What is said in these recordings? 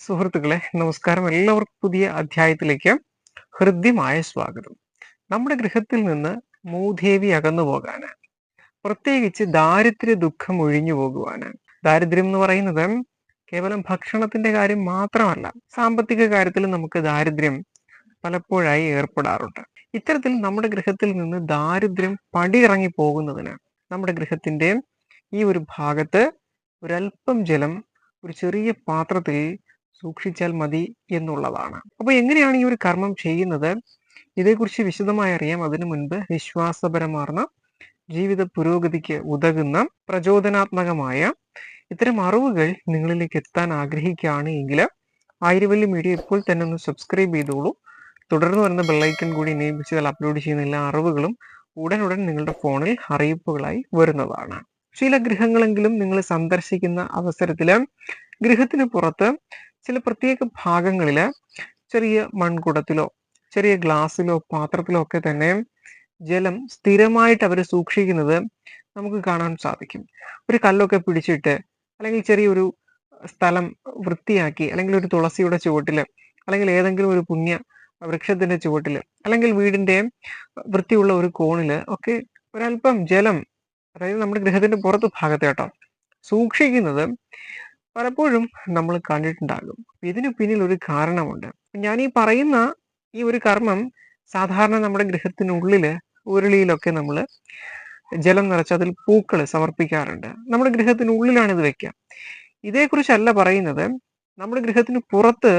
സുഹൃത്തുക്കളെ നമസ്കാരം. എല്ലാവർക്കും പുതിയ അധ്യായത്തിലേക്ക് ഹൃദ്യമായ സ്വാഗതം. നമ്മുടെ ഗൃഹത്തിൽ നിന്ന് മൂദേവി അകന്നു പോകാന് പ്രത്യേകിച്ച് ദാരിദ്ര്യ ദുഃഖം ഒഴിഞ്ഞു പോകുവാന്. ദാരിദ്ര്യം എന്ന് പറയുന്നത് കേവലം ഭക്ഷണത്തിന്റെ കാര്യം മാത്രമല്ല സാമ്പത്തിക കാര്യത്തിൽ നമുക്ക് ദാരിദ്ര്യം പലപ്പോഴായി ഏർപ്പെടാറുണ്ട്. ഇത്തരത്തിൽ നമ്മുടെ ഗൃഹത്തിൽ നിന്ന് ദാരിദ്ര്യം പടിയിറങ്ങി പോകുന്നതിന് നമ്മുടെ ഗൃഹത്തിന്റെ ഈ ഒരു ഭാഗത്ത് ഒരല്പം ജലം ഒരു ചെറിയ പാത്രത്തിൽ സൂക്ഷിച്ചാൽ മതി എന്നുള്ളതാണ്. അപ്പോൾ എങ്ങനെയാണ് ഈ ഒരു കർമ്മം ചെയ്യുന്നത്? ഇതേക്കുറിച്ച് വിശദമായി അറിയാം. അതിനു മുൻപ് വിശ്വാസപരമാർന്ന ജീവിത പുരോഗതിക്ക് ഉതകുന്ന പ്രചോദനാത്മകമായ ഇത്തരം അറിവുകൾ നിങ്ങളിലേക്ക് എത്താൻ ആഗ്രഹിക്കുകയാണ് എങ്കിൽ ആയിരവല്ലി മീഡിയ ഇപ്പോൾ തന്നെ ഒന്ന് സബ്സ്ക്രൈബ് ചെയ്തോളൂ. തുടർന്ന് വരുന്ന ബെല്ലൈക്കൺ കൂടി എനേബിൾ ചെയ്താൽ അപ്ലോഡ് ചെയ്യുന്ന എല്ലാ അറിവുകളും ഉടനുടൻ നിങ്ങളുടെ ഫോണിൽ അറിയിപ്പുകളായി വരുന്നതാണ്. ചില ഗൃഹങ്ങളെങ്കിലും നിങ്ങൾ സന്ദർശിക്കുന്ന അവസരത്തിൽ ഗൃഹത്തിന് പുറത്ത് ചില പ്രത്യേക ഭാഗങ്ങളിൽ ചെറിയ മൺകുടത്തിലോ ചെറിയ ഗ്ലാസ്സിലോ പാത്രത്തിലോ ഒക്കെ തന്നെ ജലം സ്ഥിരമായിട്ട് അവർ സൂക്ഷിക്കുന്നത് നമുക്ക് കാണാൻ സാധിക്കും. ഒരു കല്ലൊക്കെ പിടിച്ചിട്ട് അല്ലെങ്കിൽ ചെറിയൊരു സ്ഥലം വൃത്തിയാക്കി അല്ലെങ്കിൽ ഒരു തുളസിയുടെ ചുവട്ടിൽ അല്ലെങ്കിൽ ഏതെങ്കിലും ഒരു പുണ്യ വൃക്ഷത്തിന്റെ ചുവട്ടിൽ അല്ലെങ്കിൽ വീടിന്റെ വൃത്തിയുള്ള ഒരു കോണിൽ ഒക്കെ ഒരല്പം ജലം അതായത് നമ്മുടെ ഗൃഹത്തിന്റെ പുറത്ത് ഭാഗത്ത് കേട്ടോ സൂക്ഷിക്കുന്നത് പലപ്പോഴും നമ്മൾ കണ്ടിട്ടുണ്ടാകും. ഇതിനു പിന്നിൽ ഒരു കാരണമുണ്ട്. ഞാൻ ഈ പറയുന്ന ഈ ഒരു കർമ്മം സാധാരണ നമ്മുടെ ഗൃഹത്തിനുള്ളിൽ ഉരുളിയിലൊക്കെ നമ്മൾ ജലം നിറച്ച് അതിൽ പൂക്കൾ സമർപ്പിക്കാറുണ്ട്. നമ്മുടെ ഗൃഹത്തിനുള്ളിലാണ് ഇത് വെക്കുക ഇതേക്കുറിച്ചല്ല പറയുന്നത്. നമ്മുടെ ഗൃഹത്തിന് പുറത്ത്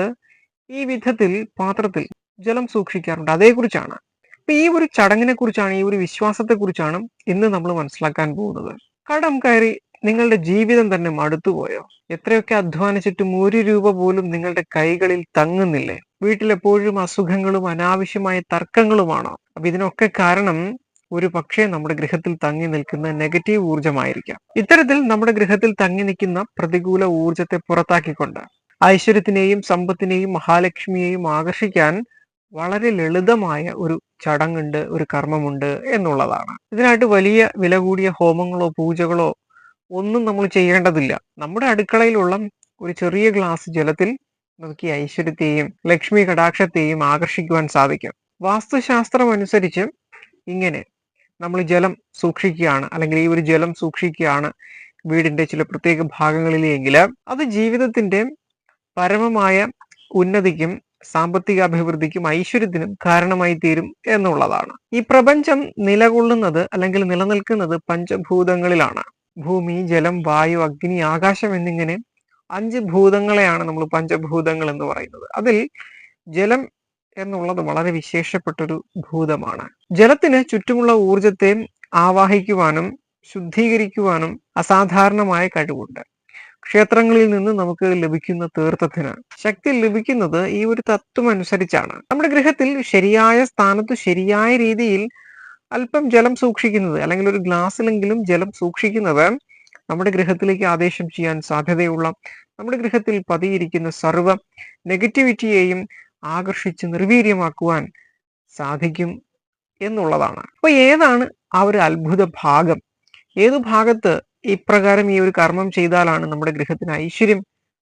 ഈ വിധത്തിൽ പാത്രത്തിൽ ജലം സൂക്ഷിക്കാറുണ്ട്. അതേക്കുറിച്ചാണ്. അപ്പൊ ഈ ഒരു ചടങ്ങിനെ കുറിച്ചാണ് ഈ ഒരു വിശ്വാസത്തെ കുറിച്ചാണ് ഇന്ന് നമ്മൾ മനസ്സിലാക്കാൻ പോകുന്നത്. കടം കയറി നിങ്ങളുടെ ജീവിതം തന്നെ മടുത്തുപോയോ? എത്രയൊക്കെ അധ്വാനിച്ചിട്ടും ഒരു രൂപ പോലും നിങ്ങളുടെ കൈകളിൽ തങ്ങുന്നില്ലേ? വീട്ടിലെപ്പോഴും അസുഖങ്ങളും അനാവശ്യമായ തർക്കങ്ങളുമാണോ? അപ്പൊ ഇതിനൊക്കെ കാരണം ഒരു പക്ഷേ നമ്മുടെ ഗൃഹത്തിൽ തങ്ങി നിൽക്കുന്ന നെഗറ്റീവ് ഊർജമായിരിക്കാം ഇത്തരത്തിൽ നമ്മുടെ ഗൃഹത്തിൽ തങ്ങി നിൽക്കുന്ന പ്രതികൂല ഊർജത്തെ പുറത്താക്കിക്കൊണ്ട് ഐശ്വര്യത്തിനെയും സമ്പത്തിനെയും മഹാലക്ഷ്മിയെയും ആകർഷിക്കാൻ വളരെ ലളിതമായ ഒരു ചടങ്ങുണ്ട് ഒരു കർമ്മമുണ്ട് എന്നുള്ളതാണ്. ഇതിനായിട്ട് വലിയ വില കൂടിയ ഹോമങ്ങളോ പൂജകളോ ഒന്നും നമ്മൾ ചെയ്യേണ്ടതില്ല. നമ്മുടെ അടുക്കളയിലുള്ള ഒരു ചെറിയ ഗ്ലാസ് ജലത്തിൽ നമുക്ക് ഐശ്വര്യത്തെയും ലക്ഷ്മി കടാക്ഷത്തെയും ആകർഷിക്കുവാൻ സാധിക്കും. വാസ്തുശാസ്ത്രം അനുസരിച്ച് ഇങ്ങനെ നമ്മൾ ജലം സൂക്ഷിക്കുകയാണ് അല്ലെങ്കിൽ ഈ ഒരു ജലം സൂക്ഷിക്കുകയാണ് വീടിന്റെ ചില പ്രത്യേക ഭാഗങ്ങളിലെങ്കിൽ അത് ജീവിതത്തിന്റെ പരമമായ ഉന്നതിക്കും സാമ്പത്തിക അഭിവൃദ്ധിക്കും ഐശ്വര്യത്തിനും കാരണമായി തീരും എന്നുള്ളതാണ്. ഈ പ്രപഞ്ചം നിലകൊള്ളുന്നത് അല്ലെങ്കിൽ നിലനിൽക്കുന്നത് പഞ്ചഭൂതങ്ങളിലാണ്. ഭൂമി ജലം വായു അഗ്നി ആകാശം എന്നിങ്ങനെ അഞ്ച് ഭൂതങ്ങളെയാണ് നമ്മൾ പഞ്ചഭൂതങ്ങൾ എന്ന് പറയുന്നത്. അതിൽ ജലം എന്നുള്ളത് വളരെ വിശേഷപ്പെട്ടൊരു ഭൂതമാണ്. ജലത്തിന് ചുറ്റുമുള്ള ഊർജത്തെ ആവാഹിക്കുവാനും ശുദ്ധീകരിക്കുവാനും അസാധാരണമായ കഴിവുണ്ട്. ക്ഷേത്രങ്ങളിൽ നിന്ന് നമുക്ക് ലഭിക്കുന്ന തീർത്ഥത്തിന് ശക്തി ലഭിക്കുന്നത് ഈ ഒരു തത്വം അനുസരിച്ചാണ് നമ്മുടെ ഗൃഹത്തിൽ ശരിയായ സ്ഥാനത്ത് ശരിയായ രീതിയിൽ അല്പം ജലം സൂക്ഷിക്കുന്നത് അല്ലെങ്കിൽ ഒരു ഗ്ലാസ്സിലെങ്കിലും ജലം സൂക്ഷിക്കുന്നത് നമ്മുടെ ഗൃഹത്തിലേക്ക് ആദേശം ചെയ്യാൻ സാധ്യതയുള്ള നമ്മുടെ ഗൃഹത്തിൽ പതിയിരിക്കുന്ന സർവ നെഗറ്റിവിറ്റിയെയും ആകർഷിച്ച് നിർവീര്യമാക്കുവാൻ സാധിക്കും എന്നുള്ളതാണ്. അപ്പൊ ഏതാണ് ആ ഒരു അത്ഭുത ഭാഗം? ഏതു ഭാഗത്ത് ഇപ്രകാരം ഈ ഒരു കർമ്മം ചെയ്താലാണ് നമ്മുടെ ഗൃഹത്തിന് ഐശ്വര്യം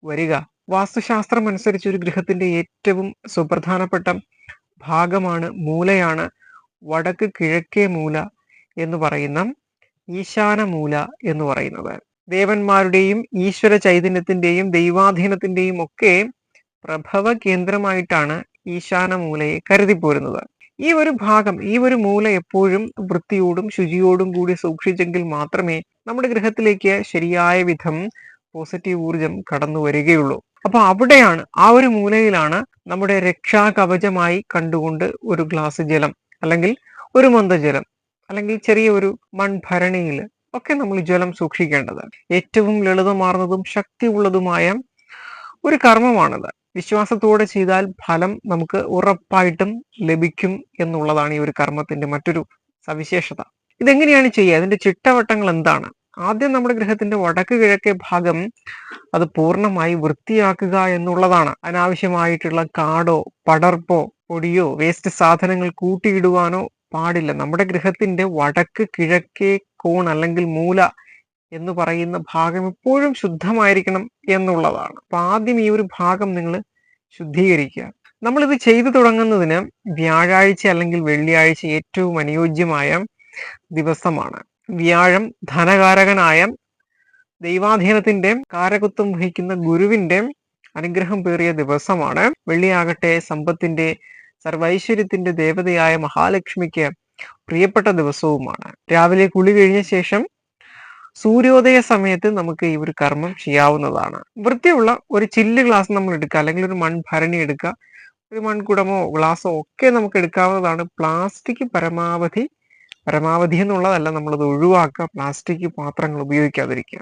വരിക? വാസ്തുശാസ്ത്രം അനുസരിച്ച് ഒരു ഗൃഹത്തിന്റെ ഏറ്റവും സുപ്രധാനപ്പെട്ട ഭാഗമാണ് മൂലയാണ് വടക്ക് കിഴക്കേ മൂല എന്ന് പറയുന്ന ഈശാന മൂല എന്ന് പറയുന്നത്. ദേവന്മാരുടെയും ഈശ്വര ചൈതന്യത്തിന്റെയും ദൈവാധീനത്തിന്റെയും ഒക്കെ പ്രഭവ കേന്ദ്രമായിട്ടാണ് ഈശാന മൂലയെ കരുതിപ്പോരുന്നത് ഈ ഒരു ഭാഗം ഈ ഒരു മൂല എപ്പോഴും വൃത്തിയോടും ശുചിയോടും കൂടി സൂക്ഷിച്ചെങ്കിൽ മാത്രമേ നമ്മുടെ ഗൃഹത്തിലേക്ക് ശരിയായ വിധം പോസിറ്റീവ് ഊർജം കടന്നു വരികയുള്ളൂ. അപ്പൊ അവിടെയാണ് ആ ഒരു മൂലയിലാണ് നമ്മുടെ രക്ഷാ കവചമായി കണ്ടുകൊണ്ട് ഒരു ഗ്ലാസ് ജലം അല്ലെങ്കിൽ ഒരു മന്ദജലം അല്ലെങ്കിൽ ചെറിയ ഒരു മൺഭരണിയിൽ ഒക്കെ നമ്മൾ ജലം സൂക്ഷിക്കേണ്ടത്. ഏറ്റവും ലളിതമാർന്നതും ശക്തിയുള്ളതുമായ ഒരു കർമ്മമാണത്. വിശ്വാസത്തോടെ ചെയ്താൽ ഫലം നമുക്ക് ഉറപ്പായിട്ടും ലഭിക്കും എന്നുള്ളതാണ് ഈ ഒരു കർമ്മത്തിന്റെ മറ്റൊരു സവിശേഷത. ഇതെങ്ങനെയാണ് ചെയ്യുക? അതിന്റെ ചിട്ടവട്ടങ്ങൾ എന്താണ്? ആദ്യം നമ്മുടെ ഗ്രഹത്തിന്റെ വടക്ക് കിഴക്കേ ഭാഗം അത് പൂർണമായി വൃത്തിയാക്കുക എന്നുള്ളതാണ്. അനാവശ്യമായിട്ടുള്ള കാടോ പടർപ്പോ പൊടിയോ വേസ്റ്റ് സാധനങ്ങൾ കൂട്ടിയിടുവാനോ പാടില്ല. നമ്മുടെ ഗ്രഹത്തിന്റെ വടക്ക് കിഴക്കേ കോൺ അല്ലെങ്കിൽ മൂല എന്ന് പറയുന്ന ഭാഗം എപ്പോഴും ശുദ്ധമായിരിക്കണം എന്നുള്ളതാണ്. അപ്പൊ ആദ്യം ഈ ഒരു ഭാഗം നിങ്ങൾ ശുദ്ധീകരിക്കുക. നമ്മളിത് ചെയ്തു തുടങ്ങുന്നതിന് വ്യാഴാഴ്ച അല്ലെങ്കിൽ വെള്ളിയാഴ്ച ഏറ്റവും അനുയോജ്യമായ ദിവസമാണ്. വ്യാഴം ധനകാരകനായ ദൈവാധീനത്തിന്റെ കാരകത്വം വഹിക്കുന്ന ഗുരുവിന്റെ അനുഗ്രഹം പേറിയ ദിവസമാണ്. വെള്ളിയാകട്ടെ സമ്പത്തിന്റെ സർവൈശ്വര്യത്തിന്റെ ദേവതയായ മഹാലക്ഷ്മിക്ക് പ്രിയപ്പെട്ട ദിവസവുമാണ്. രാവിലെ കുളി കഴിഞ്ഞ ശേഷം സൂര്യോദയ സമയത്ത് നമുക്ക് ഈ ഒരു കർമ്മം ചെയ്യാവുന്നതാണ്. വൃത്തിയുള്ള ഒരു ചില്ല് ഗ്ലാസ് നമ്മൾ എടുക്കുക അല്ലെങ്കിൽ ഒരു മൺഭരണി എടുക്കുക ഒരു മൺകുടമോ ഗ്ലാസോ ഒക്കെ നമുക്ക് എടുക്കാവുന്നതാണ്. പ്ലാസ്റ്റിക് പരമാവധി പരമാവധി എന്നുള്ളതല്ല നമ്മളത് ഒഴിവാക്കുക പ്ലാസ്റ്റിക് പാത്രങ്ങൾ ഉപയോഗിക്കാതിരിക്കുക.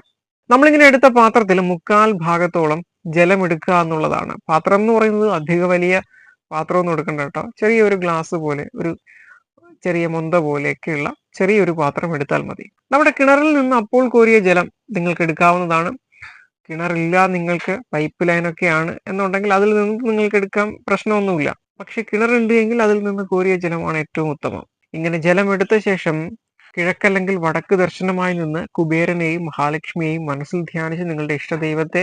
നമ്മളിങ്ങനെ എടുത്ത പാത്രത്തിൽ മുക്കാൽ ഭാഗത്തോളം ജലം എടുക്കുക എന്നുള്ളതാണ്. പാത്രം എന്ന് പറയുന്നത് അധിക വലിയ പാത്രമൊന്നും എടുക്കണ്ട കേട്ടോ. ചെറിയൊരു ഗ്ലാസ് പോലെ ഒരു ചെറിയ മൊന്ത പോലെയൊക്കെയുള്ള ചെറിയൊരു പാത്രം എടുത്താൽ മതി. നമ്മുടെ കിണറിൽ നിന്ന് അപ്പോൾ കോരിയ ജലം നിങ്ങൾക്ക് എടുക്കാവുന്നതാണ്. കിണറില്ല നിങ്ങൾക്ക് പൈപ്പ് ലൈൻ ലൈനൊക്കെയാണ് എന്നുണ്ടെങ്കിൽ അതിൽ നിന്ന് നിങ്ങൾക്ക് എടുക്കാൻ പ്രശ്നമൊന്നുമില്ല. പക്ഷെ കിണറുണ്ട് എങ്കിൽ അതിൽ നിന്ന് കോരിയ ജലമാണ് ഏറ്റവും ഉത്തമം. ഇങ്ങനെ ജലമെടുത്ത ശേഷം കിഴക്കല്ലെങ്കിൽ വടക്ക് ദർശനമായി നിന്ന് കുബേരനെയും മഹാലക്ഷ്മിയെയും മനസ്സിൽ ധ്യാനിച്ച് നിങ്ങളുടെ ഇഷ്ടദൈവത്തെ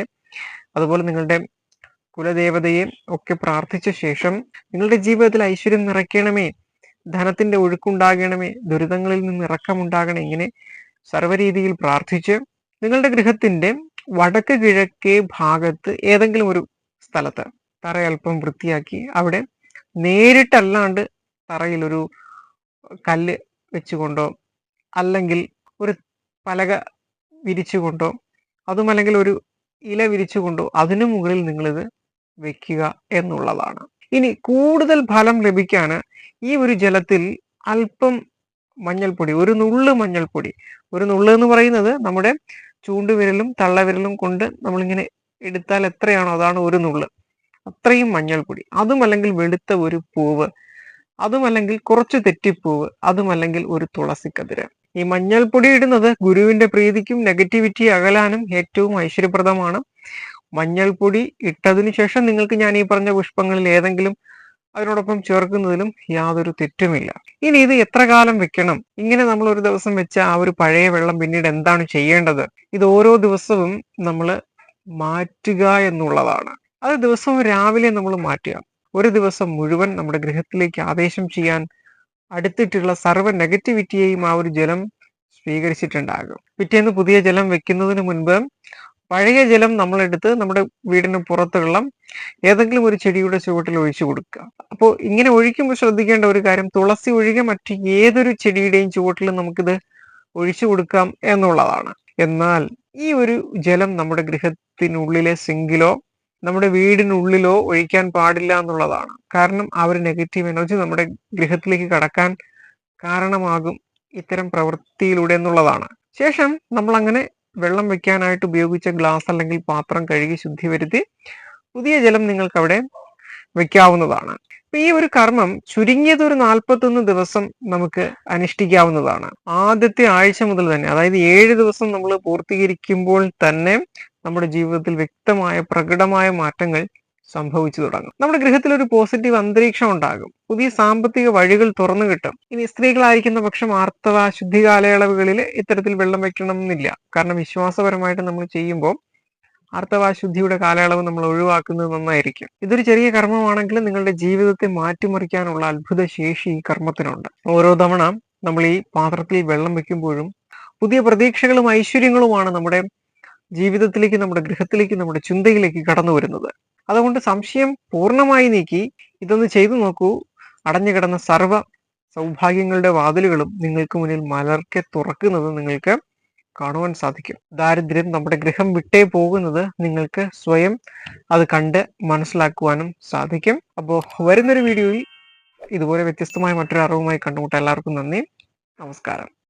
അതുപോലെ നിങ്ങളുടെ കുലദേവതയെ ഒക്കെ പ്രാർത്ഥിച്ച ശേഷം നിങ്ങളുടെ ജീവിതത്തിൽ ഐശ്വര്യം നിറയ്ക്കണമേ ധനത്തിന്റെ ഒഴുക്കുണ്ടാകണമേ ദുരിതങ്ങളിൽ നിന്ന് ഇറക്കമുണ്ടാകണം ഇങ്ങനെ സർവരീതിയിൽ പ്രാർത്ഥിച്ച് നിങ്ങളുടെ ഗൃഹത്തിന്റെ വടക്ക് കിഴക്കേ ഭാഗത്ത് ഏതെങ്കിലും ഒരു സ്ഥലത്ത് തറയൽപ്പം വൃത്തിയാക്കി അവിടെ നേരിട്ടല്ലാണ്ട് തറയിലൊരു കല്ല് വെച്ചുകൊണ്ടോ അല്ലെങ്കിൽ ഒരു പലക വിരിച്ചുകൊണ്ടോ അതുമല്ലെങ്കിൽ ഒരു ഇല വിരിച്ചുകൊണ്ടോ അതിനു മുകളിൽ നിങ്ങളിത് വെക്കുക എന്നുള്ളതാണ്. ഇനി കൂടുതൽ ഫലം ലഭിക്കാൻ ഈ ഒരു ജലത്തിൽ അല്പം മഞ്ഞൾപ്പൊടി ഒരു നുള്ള് മഞ്ഞൾപ്പൊടി. ഒരു നുള്ള് എന്ന് പറയുന്നത് നമ്മുടെ ചൂണ്ടുവിരലും തള്ളവിരലും കൊണ്ട് നമ്മളിങ്ങനെ എടുത്താൽ എത്രയാണോ അതാണ് ഒരു നുള്ള്. അത്രയും മഞ്ഞൾപ്പൊടി. അതുമല്ലെങ്കിൽ വെളുത്ത ഒരു പൂവ്. അതുമല്ലെങ്കിൽ കുറച്ച് തെറ്റിപ്പൂവ് അതുമല്ലെങ്കിൽ ഒരു തുളസിക്കതിര്. ഈ മഞ്ഞൾപ്പൊടി ഇടുന്നത് ഗുരുവിന്റെ പ്രീതിക്കും നെഗറ്റിവിറ്റി അകലാനും ഏറ്റവും ഐശ്വര്യപ്രദമാണ്. മഞ്ഞൾപ്പൊടി ഇട്ടതിനു ശേഷം നിങ്ങൾക്ക് ഞാൻ ഈ പറഞ്ഞ പുഷ്പങ്ങളിൽ ഏതെങ്കിലും അതിനോടൊപ്പം ചേർക്കുന്നതിലും യാതൊരു തെറ്റുമില്ല. ഇനി ഇത് എത്ര കാലം വെക്കണം? ഇങ്ങനെ നമ്മൾ ഒരു ദിവസം വെച്ച ആ ഒരു പഴയ വെള്ളം പിന്നീട് എന്താണ് ചെയ്യേണ്ടത്? ഇത് ഓരോ ദിവസവും നമ്മൾ മാറ്റുക എന്നുള്ളതാണ്. അത് ദിവസവും രാവിലെ നമ്മൾ മാറ്റുക. ഒരു ദിവസം മുഴുവൻ നമ്മുടെ ഗൃഹത്തിലേക്ക് ആവേശം ചെയ്യാൻ അടുത്തിട്ടുള്ള സർവ നെഗറ്റിവിറ്റിയെയും ആ ഒരു ജലം സ്വീകരിച്ചിട്ടുണ്ടാകും. പിറ്റേന്ന് പുതിയ ജലം വെക്കുന്നതിന് മുൻപ് പഴയ ജലം നമ്മളെടുത്ത് നമ്മുടെ വീടിന് പുറത്തുള്ള ഏതെങ്കിലും ഒരു ചെടിയുടെ ചുവട്ടിൽ ഒഴിച്ചു കൊടുക്കുക. അപ്പോൾ ഇങ്ങനെ ഒഴിക്കുമ്പോൾ ശ്രദ്ധിക്കേണ്ട ഒരു കാര്യം തുളസി ഒഴികെ മറ്റ് ഏതൊരു ചെടിയുടെയും ചുവട്ടിൽ നമുക്കിത് ഒഴിച്ചു കൊടുക്കാം എന്നുള്ളതാണ്. എന്നാൽ ഈ ഒരു ജലം നമ്മുടെ ഗൃഹത്തിനുള്ളിലെ സിങ്കിലോ നമ്മുടെ വീടിനുള്ളിലോ ഒഴിക്കാൻ പാടില്ല എന്നുള്ളതാണ്. കാരണം ആ ഒരു നെഗറ്റീവ് എനർജി നമ്മുടെ ഗൃഹത്തിലേക്ക് കടക്കാൻ കാരണമാകും ഇത്തരം പ്രവൃത്തിയിലൂടെ എന്നുള്ളതാണ്. ശേഷം നമ്മൾ അങ്ങനെ വെള്ളം വെക്കാനായിട്ട് ഉപയോഗിച്ച ഗ്ലാസ് അല്ലെങ്കിൽ പാത്രം കഴുകി ശുദ്ധി വരുത്തി പുതിയ ജലം നിങ്ങൾക്ക് അവിടെ വെക്കാവുന്നതാണ് ഈ ഒരു കർമ്മം ചുരുങ്ങിയത് ഒരു നാൽപ്പത്തൊന്ന് ദിവസം നമുക്ക് അനുഷ്ഠിക്കാവുന്നതാണ്. ആദ്യത്തെ ആഴ്ച മുതൽ തന്നെ അതായത് ഏഴ് ദിവസം നമ്മൾ പൂർത്തീകരിക്കുമ്പോൾ തന്നെ നമ്മുടെ ജീവിതത്തിൽ വ്യക്തമായ പ്രകടമായ മാറ്റങ്ങൾ സംഭവിച്ചു തുടങ്ങും. നമ്മുടെ ഗൃഹത്തിൽ ഒരു പോസിറ്റീവ് അന്തരീക്ഷം ഉണ്ടാകും. പുതിയ സാമ്പത്തിക വഴികൾ തുറന്നു കിട്ടും. ഇനി സ്ത്രീകളായിരിക്കുന്ന പക്ഷം ആർത്തവ ശുദ്ധി കാലയളവുകളിൽ ഇത്തരത്തിൽ വെള്ളം വെക്കണം എന്നില്ല കാരണം വിശ്വാസപരമായിട്ട് നമ്മൾ ചെയ്യുമ്പോൾ ആർത്തവാശുദ്ധിയുടെ കാലയളവ് നമ്മൾ ഒഴിവാക്കുന്നത് നന്നായിരിക്കും. ഇതൊരു ചെറിയ കർമ്മമാണെങ്കിലും നിങ്ങളുടെ ജീവിതത്തെ മാറ്റിമറിക്കാനുള്ള അത്ഭുത ശേഷി ഈ കർമ്മത്തിനുണ്ട്. ഓരോ തവണ നമ്മൾ ഈ പാത്രത്തിൽ വെള്ളം വെക്കുമ്പോഴും പുതിയ പ്രതീക്ഷകളും ഐശ്വര്യങ്ങളുമാണ് നമ്മുടെ ജീവിതത്തിലേക്ക് നമ്മുടെ ഗൃഹത്തിലേക്ക് നമ്മുടെ ചിന്തയിലേക്ക് കടന്നു വരുന്നത്. അതുകൊണ്ട് സംശയം പൂർണമായി നീക്കി ഇതൊന്ന് ചെയ്തു നോക്കൂ. അടഞ്ഞു കിടന്ന സർവ സൗഭാഗ്യങ്ങളുടെ വാതിലുകളും നിങ്ങൾക്ക് മുന്നിൽ മലർക്കെ തുറക്കുന്നത് നിങ്ങൾക്ക് കാണുവാൻ സാധിക്കും. ദാരിദ്ര്യം നമ്മുടെ ഗൃഹം വിട്ടേ പോകുന്നത് നിങ്ങൾക്ക് സ്വയം അത് കണ്ട് മനസ്സിലാക്കുവാനും സാധിക്കും. അപ്പോൾ വരുന്നൊരു വീഡിയോയിൽ ഇതുപോലെ വ്യത്യസ്തമായ മറ്റൊരു അറിവുമായി കണ്ടുമുട്ടാം എല്ലാവർക്കും നന്ദി. നമസ്കാരം.